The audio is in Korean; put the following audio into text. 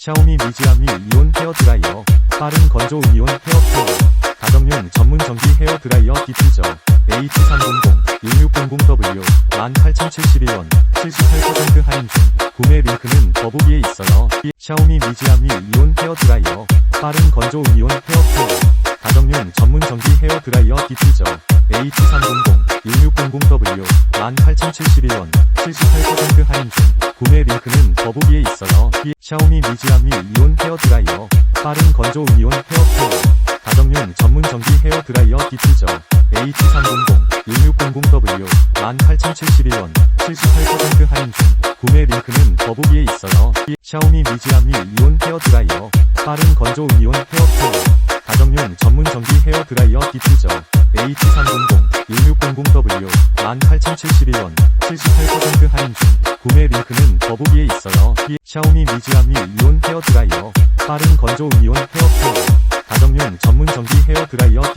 샤오미 미지아미 이온 헤어 드라이어 빠른 건조 이온 헤어 케어 가정용 전문 전기 헤어 드라이어 디퓨저 H300-1600W 18,071원 78% 할인 중. 구매 링크는 더보기에 있어요. 샤오미 미지아미 이온 헤어 드라이어 빠른 건조 이온 헤어 케어 가정용 전문 전기 헤어 드라이어 디퓨저 H300-1600W 18,071원 78% 할인 중 구매 링크는 더보기에 있어요 샤오미 미지아미 이온 헤어 드라이어 빠른 건조 이온 헤어 케어 가정용 전문 전기 헤어 드라이어 디퓨저 H300-1600W 18,071원 78% 할인 중 구매 링크는 더보기에 있어요 샤오미 미지아미 이온 헤어 드라이어 빠른 건조 이온 헤어 케어 가정용 전문 전기 헤어 드라이어 디퓨저 H300-1600W 18,071원 78% 할인 중 구매 링크는 더보기에 있어요. 샤오미 미지아미 이온 헤어 드라이어 빠른 건조 이온 헤어 케어 가정용 전문 전기 헤어 드라이어 디퓨저